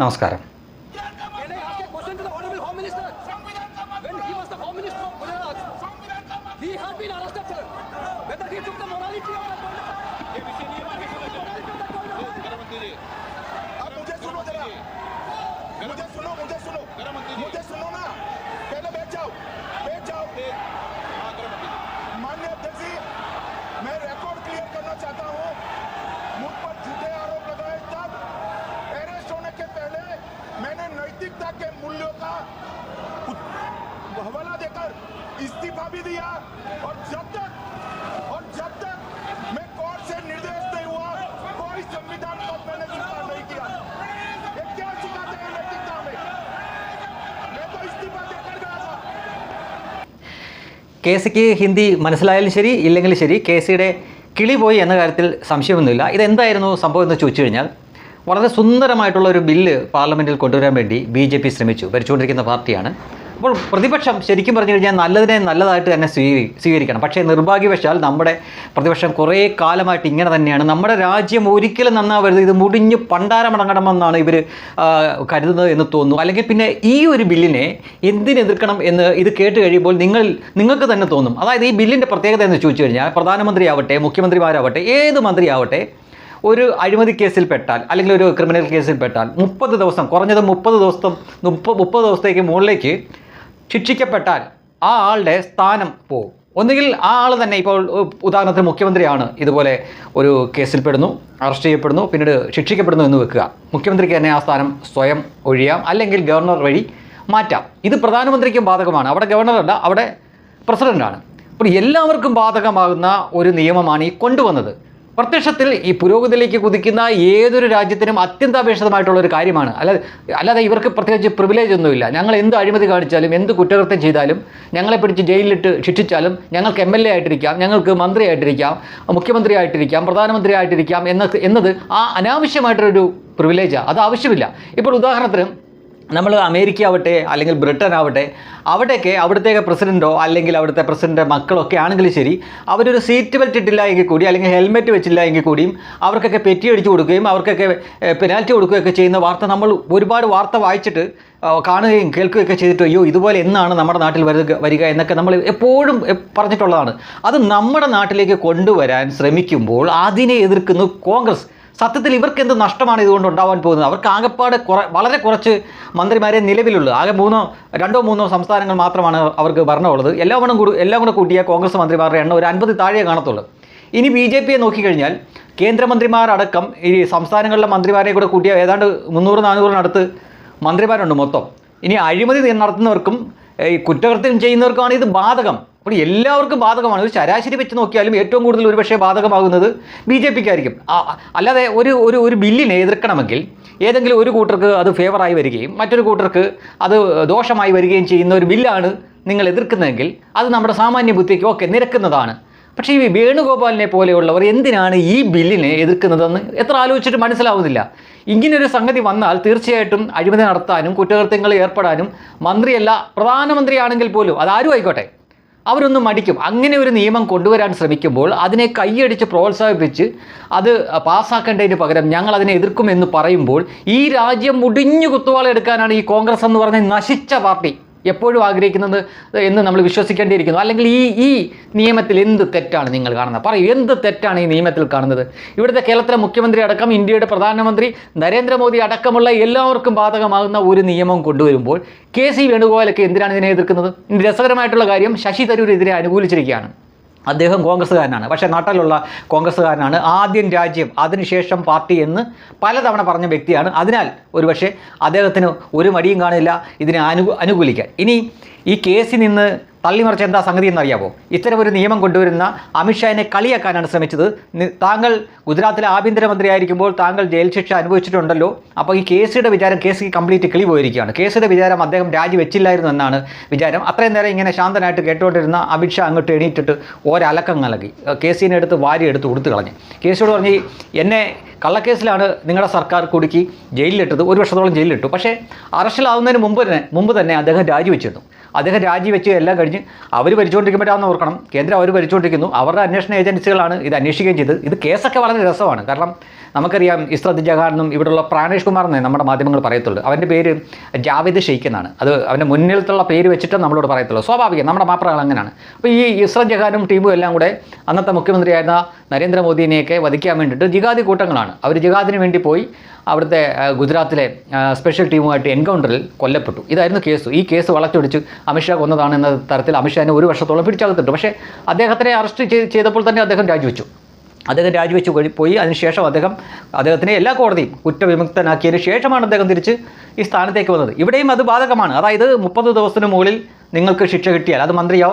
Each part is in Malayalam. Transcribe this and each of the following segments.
നമസ്കാരം मूल्यों का उत- हवाला देकर इस्तीफा भी दिया और जब तक और जब तक मैं कोर्ट से निर्देश नहीं हुआ कोई संविधान पद मैंने स्वीकार नहीं किया ये क्या सिखाते हैं नैतिकता में मैं तो इस्तीफा देकर गया था കെ സിക്ക് ഹിന്ദി മനസ്സിലായാലും ശരി ഇല്ലെങ്കിലും ശരി കെ സിയുടെ കിളി പോയി എന്ന കാര്യത്തിൽ സംശയമൊന്നുമില്ല ഇതെന്തായിരുന്നു സംഭവം എന്ന് ചോദിച്ചു കഴിഞ്ഞാൽ വളരെ സുന്ദരമായിട്ടുള്ള ഒരു ബില്ല് പാർലമെന്റിൽ കൊണ്ടുവരാൻ വേണ്ടി ബി ജെ പി ശ്രമിച്ചു. ഭരിച്ചുകൊണ്ടിരിക്കുന്ന പാർട്ടിയാണ്. അപ്പോൾ പ്രതിപക്ഷം ശരിക്കും പറഞ്ഞു കഴിഞ്ഞാൽ നല്ലതിനെ നല്ലതായിട്ട് തന്നെ സ്വീകരി സ്വീകരിക്കണം. പക്ഷേ നിർഭാഗ്യവശാൽ നമ്മുടെ പ്രതിപക്ഷം കുറേ കാലമായിട്ട് ഇങ്ങനെ തന്നെയാണ്. നമ്മുടെ രാജ്യം ഒരിക്കലും നന്നാവരുത്. ഇത് മുടിഞ്ഞ് പണ്ടാരമടങ്ങണമെന്നാണ് ഇവർ കരുതുന്നത് എന്ന് തോന്നുന്നു. അല്ലെങ്കിൽ പിന്നെ ഈ ഒരു ബില്ലിനെ എന്തിനെതിർക്കണം എന്ന് ഇത് കേട്ട് കഴിയുമ്പോൾ നിങ്ങൾ നിങ്ങൾക്ക് തന്നെ തോന്നും. അതായത് ഈ ബില്ലിന്റെ പ്രത്യേകത എന്ന് ചോദിച്ചു കഴിഞ്ഞാൽ പ്രധാനമന്ത്രിയാവട്ടെ മുഖ്യമന്ത്രിമാരാവട്ടെ ഏത് മന്ത്രിയാവട്ടെ ഒരു അഴിമതി കേസിൽ പെട്ടാൽ അല്ലെങ്കിൽ ഒരു ക്രിമിനൽ കേസിൽ പെട്ടാൽ മുപ്പത് ദിവസം കുറഞ്ഞത് മുപ്പത് ദിവസം മുപ്പത് ദിവസത്തേക്ക് മുകളിലേക്ക് ശിക്ഷിക്കപ്പെട്ടാൽ ആ ആളുടെ സ്ഥാനം പോകും ഒന്നുകിൽ ആ ആൾ തന്നെ ഇപ്പോൾ ഉദാഹരണത്തിന് മുഖ്യമന്ത്രിയാണ് ഇതുപോലെ ഒരു കേസിൽപ്പെടുന്നു അറസ്റ്റ് ചെയ്യപ്പെടുന്നു പിന്നീട് ശിക്ഷിക്കപ്പെടുന്നു എന്ന് വെക്കുക. മുഖ്യമന്ത്രിക്ക് തന്നെ ആ സ്ഥാനം സ്വയം ഒഴിയാം അല്ലെങ്കിൽ ഗവർണർ വഴി മാറ്റാം. ഇത് പ്രധാനമന്ത്രിക്കും ബാധകമാണ്. അവിടെ ഗവർണറല്ല അവിടെ പ്രസിഡന്റാണ് അപ്പോൾ എല്ലാവർക്കും ബാധകമാകുന്ന ഒരു നിയമമാണ് ഈ കൊണ്ടുവന്നത്. പ്രത്യക്ഷത്തിൽ ഈ പുരോഗതിയിലേക്ക് കുതിക്കുന്ന ഏതൊരു രാജ്യത്തിനും അത്യന്താപേക്ഷിതമായിട്ടുള്ള ഒരു കാര്യമാണ്. അല്ലാതെ അല്ലാതെ ഇവർക്ക് പ്രത്യേകിച്ച് പ്രിവിലേജ് ഒന്നുമില്ല. ഞങ്ങൾ എന്ത് അഴിമതി കാണിച്ചാലും എന്ത് കുറ്റകൃത്യം ചെയ്താലും ഞങ്ങളെ പിടിച്ച് ജയിലിലിട്ട് ശിക്ഷിച്ചാലും ഞങ്ങൾക്ക് എം എൽ എ ആയിട്ടിരിക്കാം ഞങ്ങൾക്ക് മന്ത്രി ആയിട്ടിരിക്കാം മുഖ്യമന്ത്രി ആയിട്ടിരിക്കാം പ്രധാനമന്ത്രി ആയിട്ടിരിക്കാം എന്ന എന്നത് ആ അനാവശ്യമായിട്ടൊരു പ്രിവിലേജാണ് അത് ആവശ്യമില്ല. ഇപ്പോൾ ഉദാഹരണത്തിന് നമ്മൾ അമേരിക്ക ആവട്ടെ അല്ലെങ്കിൽ ബ്രിട്ടൻ ആവട്ടെ അവിടെയൊക്കെ അവിടുത്തെ പ്രസിഡന്റോ അല്ലെങ്കിൽ അവിടുത്തെ പ്രസിഡന്റെ മക്കളൊക്കെ ആണെങ്കിലും ശരി അവരൊരു സീറ്റ് ബെൽറ്റ് ഇട്ടില്ല എങ്കിൽ കൂടി അല്ലെങ്കിൽ ഹെൽമെറ്റ് വെച്ചില്ല എങ്കിൽ കൂടിയും അവർക്കൊക്കെ പെറ്റി അടിച്ചു കൊടുക്കുകയും അവർക്കൊക്കെ പെനാൽറ്റി കൊടുക്കുകയൊക്കെ ചെയ്യുന്ന വാർത്ത നമ്മൾ ഒരുപാട് വാർത്ത വായിച്ചിട്ട് കാണുകയും കേൾക്കുകയൊക്കെ ചെയ്തിട്ട് അയ്യോ ഇതുപോലെ എന്നാണ് നമ്മുടെ നാട്ടിൽ വരുക വരിക എന്നൊക്കെ നമ്മൾ എപ്പോഴും പറഞ്ഞിട്ടുള്ളതാണ്. അത് നമ്മുടെ നാട്ടിലേക്ക് കൊണ്ടുവരാൻ ശ്രമിക്കുമ്പോൾ അതിനെ എതിർക്കുന്നു കോൺഗ്രസ്. സത്യത്തിൽ ഇവർക്ക് എന്ത് നഷ്ടമാണ് ഇതുകൊണ്ട് ഉണ്ടാവാൻ പോകുന്നത്? അവർക്ക് ആകെപ്പാട് കുറ വളരെ കുറച്ച് മന്ത്രിമാരെ നിലവിലുള്ളൂ. ആകെ മൂന്നോ രണ്ടോ മൂന്നോ സംസ്ഥാനങ്ങൾ മാത്രമാണ് അവർക്ക് ഭരണമുള്ളത്. എല്ലാം കൂടെ എല്ലാം കൂടെ കൂട്ടിയ കോൺഗ്രസ് മന്ത്രിമാരുടെ എണ്ണം ഒരു അൻപത് താഴെ കാണത്തുള്ളൂ. ഇനി ബി ജെ പിയെ നോക്കിക്കഴിഞ്ഞാൽ കേന്ദ്രമന്ത്രിമാരടക്കം ഈ സംസ്ഥാനങ്ങളിലെ മന്ത്രിമാരെ കൂടെ കൂട്ടിയ ഏതാണ്ട് മുന്നൂറ് നാനൂറിനടുത്ത് മന്ത്രിമാരുണ്ട് മൊത്തം. ഇനി അഴിമതി നടത്തുന്നവർക്കും ഈ കുറ്റകൃത്യം ചെയ്യുന്നവർക്കുമാണ് ഇത് ബാധകം. അപ്പോൾ എല്ലാവർക്കും ബാധകമാണ്. ഒരു ശരാശരി വെച്ച് നോക്കിയാലും ഏറ്റവും കൂടുതൽ ഒരുപക്ഷെ ബാധകമാകുന്നത് ബി ജെ പിക്കായിരിക്കും. അല്ലാതെ ഒരു ഒരു ഒരു ബില്ലിനെ എതിർക്കണമെങ്കിൽ ഏതെങ്കിലും ഒരു കൂട്ടർക്ക് അത് ഫേവറായി വരികയും മറ്റൊരു കൂട്ടർക്ക് അത് ദോഷമായി വരികയും ചെയ്യുന്ന ഒരു ബില്ലാണ് നിങ്ങൾ എതിർക്കുന്നതെങ്കിൽ അത് നമ്മുടെ സാമാന്യ ബുദ്ധിക്ക് ഓക്കെ നിരക്കുന്നതാണ്. പക്ഷേ ഈ വേണുഗോപാലിനെ പോലെയുള്ളവർ എന്തിനാണ് ഈ ബില്ലിനെ എതിർക്കുന്നതെന്ന് എത്ര ആലോചിച്ചിട്ട് മനസ്സിലാവുന്നില്ല. ഇങ്ങനൊരു സംഗതി വന്നാൽ തീർച്ചയായിട്ടും അഴിമതി നടത്താനും കുറ്റകൃത്യങ്ങൾ ഏർപ്പെടാനും മന്ത്രിയല്ല പ്രധാനമന്ത്രിയാണെങ്കിൽ പോലും അതാരും ആയിക്കോട്ടെ അവരൊന്നും മടിക്കും. അങ്ങനെ ഒരു നിയമം കൊണ്ടുവരാൻ ശ്രമിക്കുമ്പോൾ അതിനെ കൈയടിച്ച് പ്രോത്സാഹിപ്പിച്ച് അത് പാസ്സാക്കേണ്ടതിന് പകരം ഞങ്ങൾ അതിനെ എതിർക്കുമെന്ന് പറയുമ്പോൾ ഈ രാജ്യം മുടിഞ്ഞു കുത്തുവാളെടുക്കാനാണ് ഈ കോൺഗ്രസ് എന്ന് പറഞ്ഞ നശിച്ച പാർട്ടി. എപ്പോഴും ആഗ്രഹിക്കുന്നത് എന്ന് നമ്മൾ വിശ്വസിക്കേണ്ടിയിരിക്കുന്നു. അല്ലെങ്കിൽ ഈ ഈ നിയമത്തിൽ എന്ത് തെറ്റാണ് നിങ്ങൾ കാണുന്നത്? പറയൂ എന്ത് തെറ്റാണ് ഈ നിയമത്തിൽ കാണുന്നത്? ഇവിടുത്തെ കേരളത്തിലെ മുഖ്യമന്ത്രി അടക്കം ഇന്ത്യയുടെ പ്രധാനമന്ത്രി നരേന്ദ്രമോദി അടക്കമുള്ള എല്ലാവർക്കും ബാധകമാകുന്ന ഒരു നിയമം കൊണ്ടുവരുമ്പോൾ കെ സി വേണുഗോപാലൊക്കെ എന്തിനാണ് ഇതിനെ എതിർക്കുന്നത്? രസകരമായിട്ടുള്ള കാര്യം ശശി തരൂർ ഇതിനെ അനുകൂലിച്ചിരിക്കുകയാണ്. അദ്ദേഹം കോൺഗ്രസ്സുകാരനാണ്. പക്ഷേ നാട്ടിലുള്ള കോൺഗ്രസ്സുകാരനാണ് ആദ്യം രാജ്യം അതിനുശേഷം പാർട്ടി എന്ന് പലതവണ പറഞ്ഞ വ്യക്തിയാണ്. അതിനാൽ ഒരുപക്ഷെ അദ്ദേഹത്തിന് ഒരു മടിയും കാണില്ല ഇതിനെ അനു അനുകൂലിക്കാൻ. ഇനി ഈ കേസിൽ നിന്ന് തള്ളിമറിച്ച എന്താ സംഗതി എന്നറിയാമോ ഇത്തരം ഒരു നിയമം കൊണ്ടുവരുന്ന അമിത്ഷാനെ കളിയാക്കാനാണ് ശ്രമിച്ചത്. താങ്കൾ ഗുജറാത്തിലെ ആഭ്യന്തരമന്ത്രി ആയിരിക്കുമ്പോൾ താങ്കൾ ജയിൽ ശിക്ഷ അനുഭവിച്ചിട്ടുണ്ടല്ലോ. അപ്പോൾ ഈ കേസിയുടെ വിചാരം കേസ് കംപ്ലീറ്റ് കിളി പോയിരിക്കുകയാണ്. കേസിയുടെ വിചാരം അദ്ദേഹം രാജിവെച്ചില്ലായിരുന്നു എന്നാണ് വിചാരം. അത്രയും നേരം ഇങ്ങനെ ശാന്തനായിട്ട് കേട്ടുകൊണ്ടിരുന്ന അമിത്ഷാ അങ്ങോട്ട് എണീറ്റിട്ട് ഒരലക്കം നൽകി. കേസിനെ എടുത്ത് വാരി എടുത്ത് കൊടുത്തു കളഞ്ഞു. കേസിനോട് പറഞ്ഞ് എന്നെ കള്ളക്കേസിലാണ് നിങ്ങളുടെ സർക്കാർ കുടുക്കി ജയിലിലിട്ടത്. ഒരു വർഷത്തോളം ജയിലിലിട്ടു. പക്ഷേ അറസ്റ്റിലാവുന്നതിന് മുമ്പ് തന്നെ മുമ്പ് തന്നെ അദ്ദേഹം രാജിവെച്ചിരുന്നു. അദ്ദേഹം രാജിവെച്ച് എല്ലാം കഴിഞ്ഞ് അവർ ഭരിച്ചുകൊണ്ടിരിക്കുമ്പോഴാണെന്ന് ഓർക്കണം. കേന്ദ്രം അവർ ഭരിച്ചുകൊണ്ടിരിക്കുന്നു. അവരുടെ അന്വേഷണ ഏജൻസികളാണ് ഇത് അന്വേഷിക്കുകയും ചെയ്തത്. ഇത് കേസൊക്കെ വളരെ രസമാണ്. കാരണം നമുക്കറിയാം ഇസ്രത് ജഹാൻ എന്നും ഇവിടെയുള്ള പ്രാണേഷ് കുമാർ എന്നേ നമ്മുടെ മാധ്യമങ്ങൾ പറയത്തുള്ളൂ. അവന്റെ പേര് ജാവേദ് ഷെയ്ഖ് എന്നാണ്. അത് അവന്റെ മുന്നിലത്തുള്ള പേര് വെച്ചിട്ട് നമ്മളോട് പറയത്തുള്ളൂ. സ്വാഭാവികം നമ്മുടെ മാപ്രകൾ അങ്ങനെയാണ്. അപ്പോൾ ഈ ഇസ്രത് ജഹാനും ടീമും എല്ലാം കൂടെ അന്നത്തെ മുഖ്യമന്ത്രിയായിരുന്ന നരേന്ദ്രമോദിനെയൊക്കെ വധിക്കാൻ വേണ്ടിയിട്ട് ജിഹാദി കൂട്ടങ്ങളാണ്. അവർ ജിഹാദിന് വേണ്ടി പോയി അവിടുത്തെ ഗുജറാത്തിലെ സ്പെഷ്യൽ ടീമുമായിട്ട് എൻകൗണ്ടറിൽ കൊല്ലപ്പെട്ടു. ഇതായിരുന്നു കേസ്. ഈ കേസ് വളച്ചൊടിച്ച് അമിത്ഷാ കൊന്നതാണ് എന്ന തരത്തിൽ അമിത്ഷാനെ ഒരു വർഷത്തോളം പിടിച്ചകത്തിട്ടു. പക്ഷേ അദ്ദേഹത്തിനെ അറസ്റ്റ് ചെയ്തപ്പോൾ തന്നെ അദ്ദേഹം രാജിവെച്ചു. അദ്ദേഹം രാജിവെച്ച് പോയി. അതിനുശേഷം അദ്ദേഹം അദ്ദേഹത്തിനെ എല്ലാ കോടതിയും കുറ്റവിമുക്തനാക്കിയതിന് ശേഷമാണ് അദ്ദേഹം തിരിച്ച് ഈ സ്ഥാനത്തേക്ക് വന്നത്. ഇവിടെയും അത് ബാധകമാണ്. അതായത് മുപ്പത് ദിവസത്തിന് മുകളിൽ നിങ്ങൾക്ക് ശിക്ഷ കിട്ടിയാൽ അത് മന്ത്രിയോ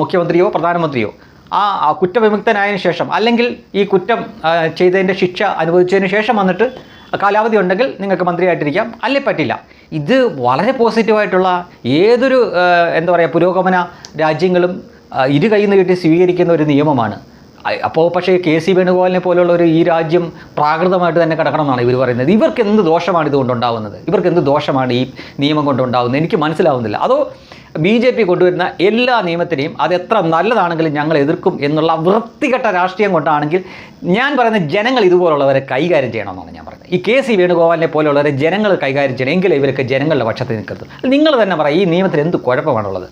മുഖ്യമന്ത്രിയോ പ്രധാനമന്ത്രിയോ ആ കുറ്റവിമുക്തനായതിനു ശേഷം അല്ലെങ്കിൽ ഈ കുറ്റം ചെയ്തതിന്റെ ശിക്ഷ അനുഭവിച്ചതിന് ശേഷം വന്നിട്ട് കാലാവധി ഉണ്ടെങ്കിൽ നിങ്ങൾക്ക് മന്ത്രിയായിട്ടിരിക്കാം. അല്ലേ പറ്റില്ല. ഇത് വളരെ പോസിറ്റീവായിട്ടുള്ള ഏതൊരു എന്താ പറയുക പുരോഗമന രാജ്യങ്ങളും ഇരു കൈ നീട്ടി സ്വീകരിക്കുന്ന ഒരു നിയമമാണ്. അപ്പോൾ പക്ഷേ കെ സി വേണുഗോപാലിനെ പോലുള്ള ഒരു ഈ രാജ്യം പ്രാകൃതമായിട്ട് തന്നെ കിടക്കണം എന്നാണ് ഇവർ പറയുന്നത്. ഇവർക്ക് എന്ത് ദോഷമാണ് ഇതുകൊണ്ടുണ്ടാകുന്നത് ഇവർക്ക് എന്ത് ദോഷമാണ് ഈ നിയമം കൊണ്ടുണ്ടാകുന്നത് എനിക്ക് മനസ്സിലാവുന്നില്ല. അതോ ബി ജെ പി കൊണ്ടുവരുന്ന എല്ലാ നിയമത്തിനെയും അത് എത്ര നല്ലതാണെങ്കിലും ഞങ്ങൾ എതിർക്കും എന്നുള്ള വൃത്തികെട്ട രാഷ്ട്രീയം കൊണ്ടാണെങ്കിൽ ഞാൻ പറയുന്ന ജനങ്ങൾ ഇതുപോലുള്ളവരെ കൈകാര്യം ചെയ്യണമെന്നാണ് ഞാൻ പറയുന്നത്. ഈ കെ സി വേണുഗോപാലിനെ പോലുള്ളവരെ ജനങ്ങൾ കൈകാര്യം ചെയ്യണം. എങ്കിലേ ഇവരൊക്കെ ജനങ്ങളുടെ പക്ഷത്തിൽ നിൽക്കരുത് നിങ്ങൾ തന്നെ പറയും ഈ നിയമത്തിൽ എന്ത് കുഴപ്പമാണുള്ളത്?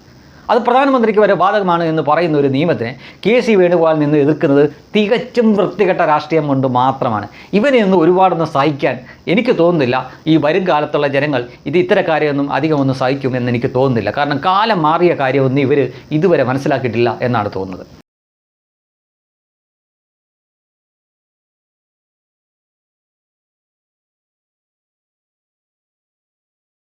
അത് പ്രധാനമന്ത്രിക്ക് വരെ ബാധകമാണ് എന്ന് പറയുന്ന ഒരു നിയമത്തിനെ കെ സി വേണുഗോപാൽ നിന്ന് എതിർക്കുന്നത് തികച്ചും വൃത്തികെട്ട രാഷ്ട്രീയം കൊണ്ട് മാത്രമാണ്. ഇവനെ ഒന്ന് ഒരുപാടൊന്നും സഹിക്കാൻ എനിക്ക് തോന്നുന്നില്ല. ഈ വരും കാലത്തുള്ള ജനങ്ങൾ ഇത് ഇത്തരം കാര്യമൊന്നും അധികമൊന്നും സഹിക്കും എന്ന് എനിക്ക് തോന്നുന്നില്ല. കാരണം കാലം മാറിയ കാര്യമൊന്നും ഇവർ ഇതുവരെ മനസ്സിലാക്കിയിട്ടില്ല എന്നാണ് തോന്നുന്നത്.